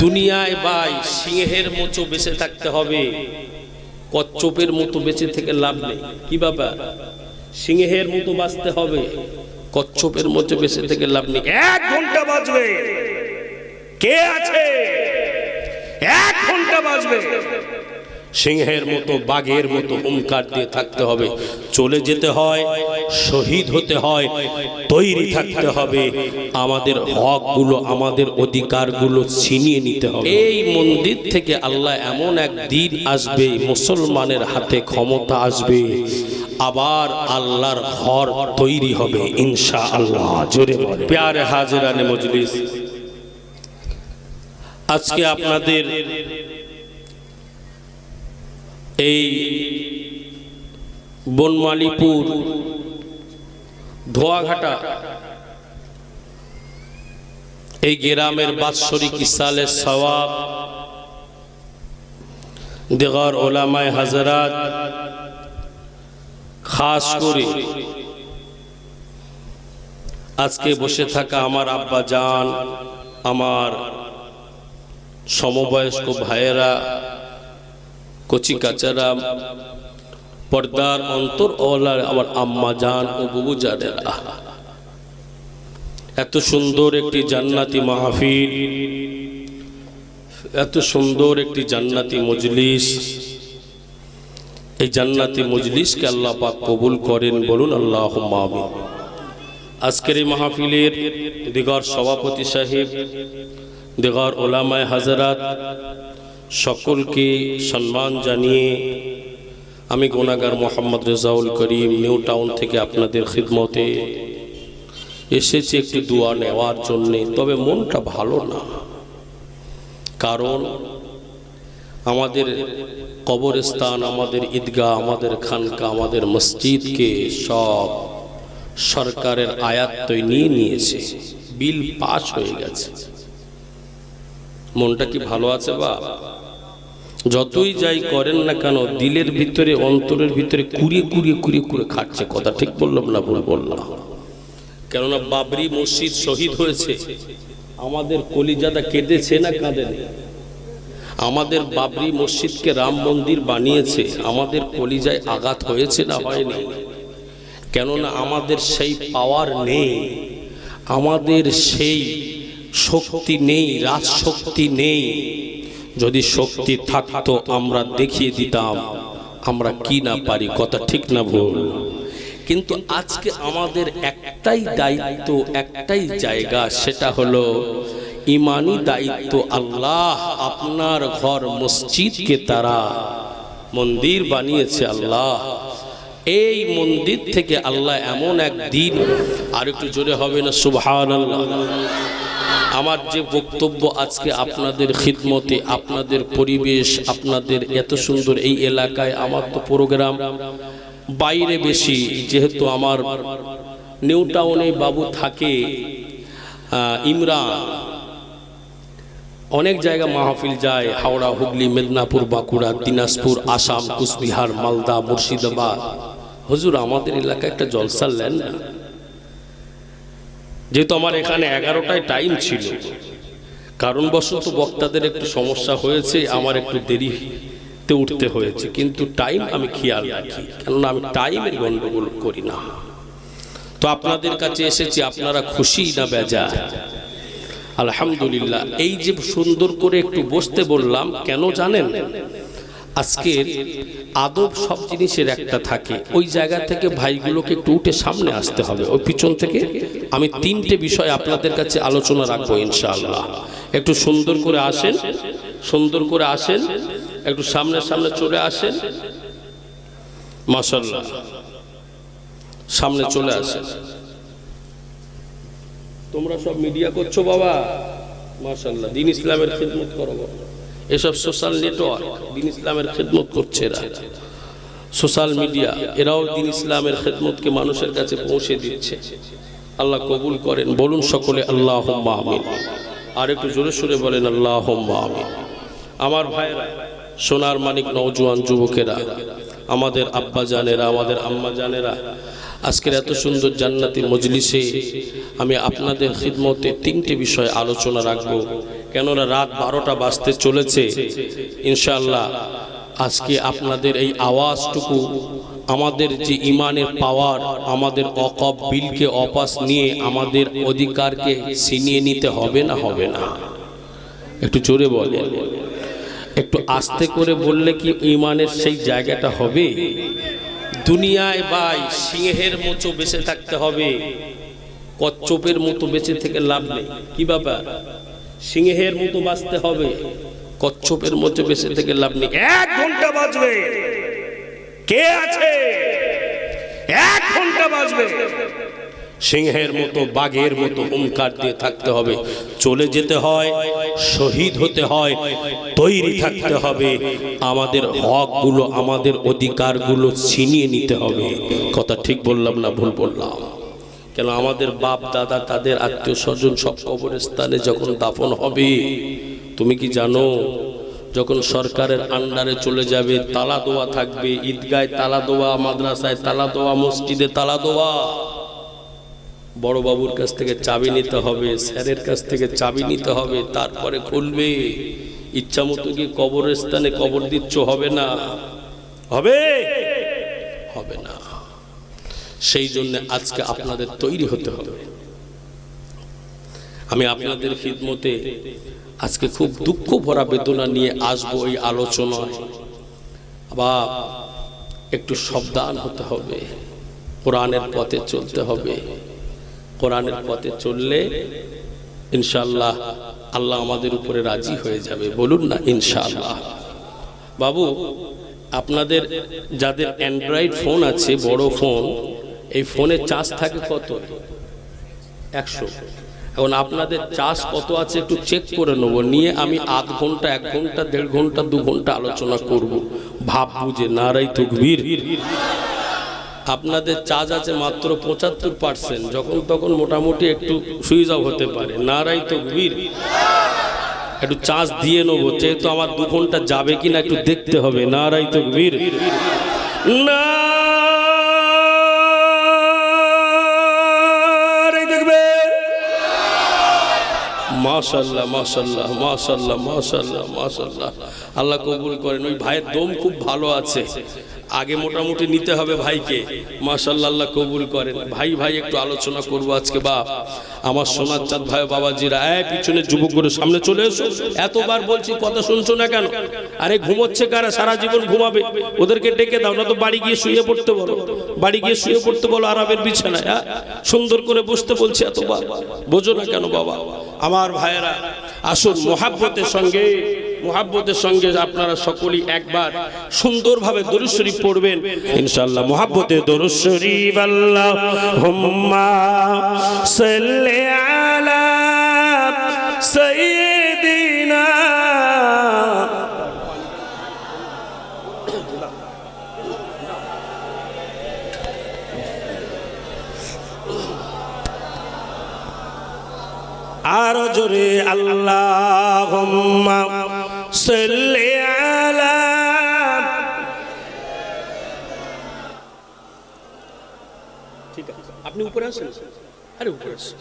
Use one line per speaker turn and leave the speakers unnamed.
দুনিয়ায় ভাই সিংহের মতো বেঁচে থাকতে হবে। কচ্ছপের মতো বেঁচে থেকে লাভ নেই। কি বাবা সিংহের মতো বাঁচতে হবে। কচ্ছপের মতো বেঁচে থেকে লাভ নেই। এক ঘণ্টা বাঁচবে। কে আছে? এক ঘণ্টা বাজবে সিংহের মতো বাঘের মতো হুঙ্কার দিয়ে থাকতে হবে। চলে যেতে হয় শহীদ হতে হয় তৈরি থাকতে হবে। আমাদের হকগুলো আমাদের অধিকারগুলো ছিনিয়ে নিতে হবে। এই মন্দির থেকে আল্লাহ এমন এক দিন আসবে মুসলমানের হাতে ক্ষমতা আসবে আবার আল্লাহর ঘর তৈরি হবে ইনশা আল্লাহ জোরে প্যারে হাজিরানে মজলিস। আজকে আপনাদের এই বনমালীপুর ধোয়াঘাটা, এই গ্রামের বাৎসরিক ইসালের সওয়াব দেগর ওলামায় হাজারাত, খাস করে আজকে বসে থাকা আমার আব্বা জান, আমার সমবয়স্ক ভাইয়েরা কচি কাচারা পর্দার অন্তর ওলার আমার আম্মা জান ও বুবু জানেরা। এত সুন্দর একটি জান্নাতি মাহফিল, এত সুন্দর একটি জান্নাতি মজলিস। এই জান্নাতি মজলিসকে আল্লাহ পাক কবুল করেন বলুন আল্লাহ আমিন। আজকের এই মাহফিলের দিগর সভাপতি সাহেব, দিগর ওলামায় হাজারাত সকলকে সম্মান জানিয়ে আমি গোনাগার মোহাম্মদ রেজাউল করিম নিউ টাউন থেকে আপনাদের খিদমতে এসেছি একটি দোয়া নেওয়ার জন্যে, তবে মনটা ভালো না। কারণ আমাদের কবরস্থান, আমাদের ঈদগাহ, আমাদের খানকা, আমাদের মসজিদকে সব সরকারের আয়াত্তই নিয়ে নিয়েছে। বিল পাস হয়ে গেছে। মনটা কি ভালো আছে বা যতই যাই করেন না কেন, দিলের ভিতরে, অন্তরের ভিতরে কুড়িয়ে কুড়িয়ে কুড়িয়ে কুড়িয়ে খাচ্ছে কথা ঠিক বললাম না ভুল বললাম? কেননা বাবরি মসজিদ শহীদ হয়েছে। আমাদের কলিজাদা কেঁদেছে না কাঁদেনি? আমাদের বাবরি মসজিদকে রাম মন্দির বানিয়েছে, আমাদের কলিজায় আঘাত হয়েছে না হয়নি? কেননা আমাদের সেই পাওয়ার নেই, আমাদের সেই শক্তি নেই, রাজশক্তি নেই। যদি শক্তি থাকতো, আমরা দেখিয়ে দিতাম, আমরা কি না পারি, কথা ঠিক না ভুল। কিন্তু আজকে আমাদের একটাই দায়িত্ব, একটাই জায়গা, সেটা হলো ইমানি দায়িত্ব আল্লাহ আপনার ঘর, মসজিদকে তারা মন্দির বানিয়েছে আল্লাহ। এই মন্দির থেকে আল্লাহ এমন এক দিন আর একটু জোরে হবে না সুবহান আমার যে বক্তব্য আজকে আপনাদের খিদমতে, আপনাদের পরিবেশ, আপনাদের এত সুন্দর এই এলাকায়, আমার তো প্রোগ্রাম বাইরে বেশি, যেহেতু আমার নিউ টাউনে বাবু থাকে ইমরান। অনেক জায়গা মাহফিল যায়, হাওড়া, হুগলি, মেদিনীপুর, বাঁকুড়া, দিনাজপুর, আসাম, কুচবিহার, মালদা, মুর্শিদাবাদ। হুজুর, আমাদের এলাকায় একটা জলসা নেন না? যেহেতু আমার এখানে এগারোটায় টাইম ছিল। কারণবশত বক্তাদের একটু সমস্যা হয়েছে, আমার একটু দেরিতে উঠতে হয়েছে, কিন্তু টাইম আমি খেয়াল রাখি, কেননা আমি টাইমের গন্ডগোল করি না। তো আপনাদের কাছে এসেছি, আপনারা খুশি না বেজা আলহামদুলিল্লাহ, এই যে সুন্দর করে একটু বসতে বললাম, কেন জানেন? আজকের আদব সব জিনিসের একটা থাকে। ওই জায়গা থেকে ভাইগুলোকে একটু উঠে সামনে আসতে হবে। ওই পিছন থেকে আমি তিনটে বিষয় আপনাদের কাছে আলোচনা রাখব ইনশাআল্লাহ। একটু সুন্দর করে আসেন, সুন্দর করে আসেন, একটু সামনে সামনে চলে আসেন। মাসাল্লাহ সামনে চলে আসেন। তোমরা সব মিডিয়া করছ বাবা? মাশাল্লাহ দিন ইসলামের খেদমত করো বাবা। এসব সোশ্যাল নেটওয়ার্ক দিন ইসলামের খেদমত করছে এরা। সোশ্যাল মিডিয়া এরাও দিন ইসলামের খেদমতকে মানুষের কাছে পৌঁছে দিচ্ছে। আল্লাহ কবুল করেন। বলুন সকলে আল্লাহ আমিন। আর একটু জোরে সোরে বলেন আল্লাহ আমিন। আমার ভাইয়েরা, সোনার মানিক নওজোয়ান যুবকেরা, আমাদের আব্বা জানেরা, আমাদের আম্মা জানেরা, আজকের এত সুন্দর জান্নাতি মজলিসে আমি আপনাদের খিদমতে তিনটে বিষয় আলোচনা রাখব। কেননা রাত বারোটা বাজতে চলেছে। ইনশাল্লাহ আজকে আপনাদের এই আওয়াজটুকু, আমাদের যে ইমানের পাওয়ার, আমাদের অকপ বিলকে অপাস নিয়ে আমাদের অধিকারকে ছিনিয়ে নিতে হবে না হবে না? একটু জোরে বলেন। একটু আস্তে করে বললে কি ইমানের সেই জায়গাটা হবে? দুনিয়ায় বাই সিংহের মতো বেঁচে থাকতে হবে, কচ্ছপের মতো বেঁচে থেকে লাভ নেই। কি ব্যাপার? সিংহের মতো বাঁচতে হবে। কচ্ছপের মতো বেঁচে থেকে লাভ নেই। এক ঘণ্টা বাজবে। কে আছে? এক ঘণ্টা বাজবে। সিংহের মতো, বাঘের মতো হুঙ্কার দিয়ে থাকতে হবে। চলে যেতে হয়, শহীদ হতে হয়, তৈরি থাকতে হবে। আমাদের হকগুলো, আমাদের অধিকারগুলো ছিনিয়ে নিতে হবে। কথা ঠিক বললাম না, ভুল বললাম? কেন আমাদের বাপ, দাদা, তাদের আত্মীয় স্বজন সব কবরস্থানে যখন দাফন হবে, তুমি কি জানো, যখন সরকারের আন্ডারে চলে যাবে, তালা দোয়া থাকবে, ঈদগায় তালা দোয়া, মাদ্রাসায় তালা দোয়া, মসজিদে তালা দোয়া, বড় বাবুর কাছ থেকে চাবি নিতে হবে, স্যারের কাছ থেকে চাবি নিতে হবে, তারপরে খুলবে, ইচ্ছা মতো কি কবরস্থানে কবর দিচ্ছ, হবে না? হবে? হবে না। সেই জন্য আজকে আপনাদের তৈরি হতে হবে। আমি আপনাদের খিদমতে আজকে খুব দুঃখ ভরা বেদনা নিয়ে আসব এই আলোচনায়। বা একটু সাবধান হতে হবে। কোরআনের পথে চলতে হবে। কোরআনের পথে চললে ইনশাল্লাহ আল্লাহ আমাদের উপরে রাজি হয়ে যাবে। বলুন না, ইনশাআল্লাহ। বাবু, আপনাদের যাদের অ্যান্ড্রয়েড ফোন আছে, বড় ফোন এই ফোনে চার্জ থাকে কত? একশো। এখন আপনাদের চার্জ কত আছে একটু চেক করে নেব। নিয়ে আমি আধ ঘণ্টা, এক ঘণ্টা, দেড় ঘণ্টা, দু ঘণ্টা আলোচনা করব। ভাব বুঝে নারাই তকবীর। আপনাদের চার্জ আছে মাত্র পঁচাত্তর পার্সেন্ট যখন তখন মোটামুটি একটু সুইচ অফ হতে পারে। নারাই তকবীর। একটু চার্জ দিয়ে নেব। যেহেতু আমার দু ঘণ্টা যাবে কিনা একটু দেখতে হবে। নারাই তকবীর। নারাই মাশাল্লাহ মাশাল্লাহ মাশাল্লাহ মাশাল্লাহ মাশাল্লাহ আল্লাহ কবুল করেন, ওই ভাইয়ের দম খুব ভালো আছে। আগে মোটামুটি নিতে হবে ভাইকে। মাশাল্লাহ আল্লাহ কবুল করেন। ভাই ভাই, একটু আলোচনা করব আজকে, বাপ। আমার সোনার চাঁদ ভাই বাবাজিরা এ পিছনে যুবক করে সামনে চলে এসো। এতবার বলছি কথা শুনছো না কেন? আরে ঘুমোচ্ছে কারা? সারা জীবন ঘুমাবে। ওদেরকে ডেকে দাও না তো বাড়ি গিয়ে শুয়ে পড়তে বলো। বাড়ি গিয়ে শুয়ে পড়তে বলো আরামের বিছানায় হ্যাঁ? সুন্দর করে বসতে বলছি এতবার। বোঝো না কেন, বাবা? আমার ভাইয়েরা, আসুন মোহাব্বতের সঙ্গে মোহাব্বতের সঙ্গে আপনারা সকলেই একবার সুন্দরভাবে দরুদ শরীফ পড়বেন। ইনশাআল্লাহ মোহাব্বতে দরুদ শরীফ আল্লাহ সাল্লি আলা আর জোরে আল্লাহ ঠিক আছে। আপনি উপরে আসেন। আরে উপরে আসেন।